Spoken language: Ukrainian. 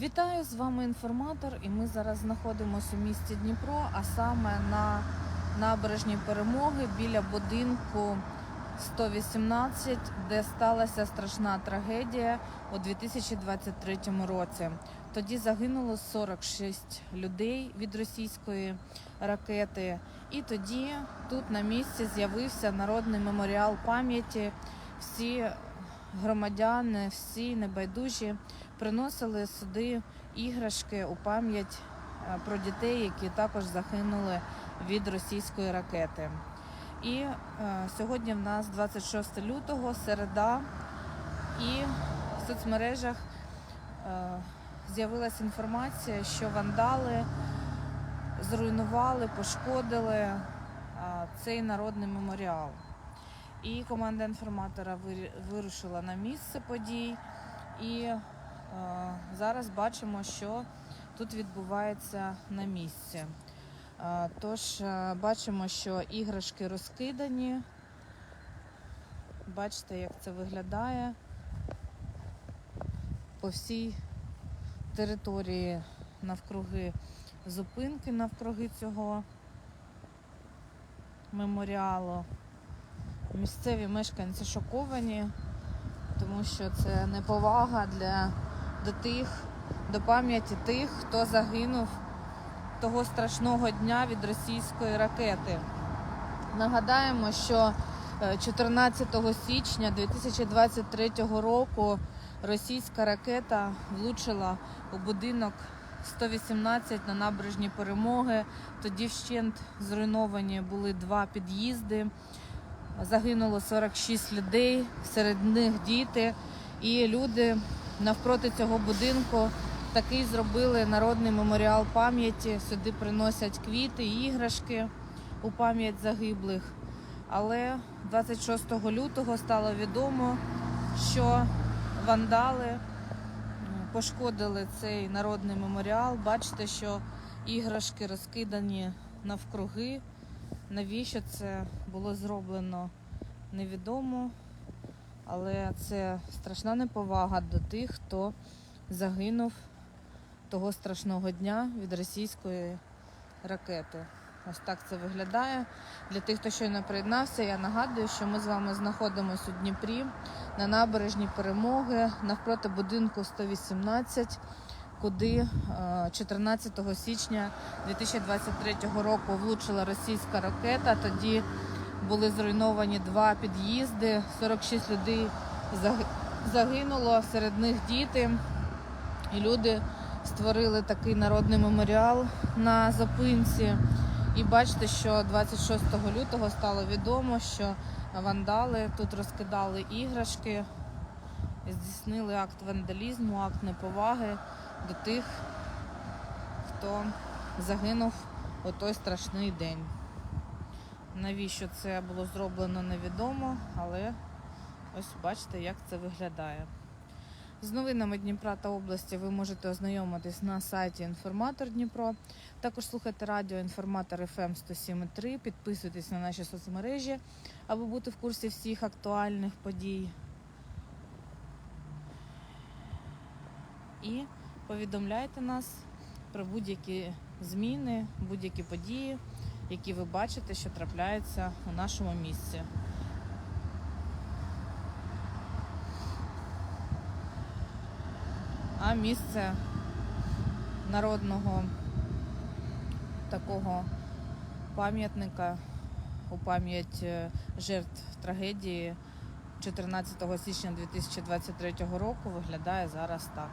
Вітаю з вами інформатор, і ми зараз знаходимося у місті Дніпро, а саме на набережній перемоги біля будинку 118, де сталася страшна трагедія у 2023 році. Тоді загинуло 46 людей від російської ракети. І тоді тут на місці з'явився народний меморіал пам'яті. Всі громадяни, всі небайдужі приносили сюди іграшки у пам'ять е, про дітей, які також загинули від російської ракети. І е, сьогодні в нас 26 лютого, середа, і в соцмережах е, з'явилася інформація, що вандали зруйнували, пошкодили е, цей народний меморіал. І команда інформатора вирушила на місце подій. І зараз бачимо, що тут відбувається на місці. Тож е, бачимо, що іграшки розкидані. Бачите, як це виглядає по всій території навкруги зупинки, навкруги цього меморіалу. Місцеві мешканці шоковані, тому що це неповага для до тих, до пам'яті тих, хто загинув того страшного дня від російської ракети. Нагадаємо, що е, 14 січня 2023 року російська ракета влучила у будинок 118 на набережні перемоги. Тоді вщент зруйновані були два під'їзди. Загинуло 46 людей, серед них діти. І люди навпроти цього будинку такий зробили народний меморіал пам'яті. Сюди приносять квіти, іграшки у пам'ять загиблих. Але 26 лютого стало відомо, що вандали пошкодили цей народний меморіал. Бачите, що іграшки розкидані навкруги. Навіщо це було зроблено, невідомо. Але це страшна неповага до тих, хто загинув того страшного дня від російської ракети. Ось так це виглядає. Для тих, хто щойно приєднався, я нагадую, що ми з вами знаходимося у Дніпрі на набережній перемоги навпроти будинку 118, куди е, 14 січня 2023 року влучила російська ракета. Тоді були зруйновані два під'їзди, 46 людей загинуло, серед них діти. І люди створили такий народний меморіал на зупинці. І бачите, що 26 лютого стало відомо, що вандали тут розкидали іграшки, здійснили акт вандалізму, акт неповаги до тих, хто загинув у той страшний день. Навіщо це було зроблено, невідомо, але ось бачите, як це виглядає. З новинами Дніпра та області ви можете ознайомитись на сайті Інформатор Дніпро. Також слухайте радіо Інформатор ем FM 107.3, підписуйтесь на наші соцмережі, аби бути в курсі всіх актуальних подій. І повідомляйте нас про будь-які зміни, будь-які події, які ви бачите, що трапляються у нашому місці. А місце народного такого пам'ятника у пам'ять е, жертв трагедії 14 січня 2023 року виглядає зараз так.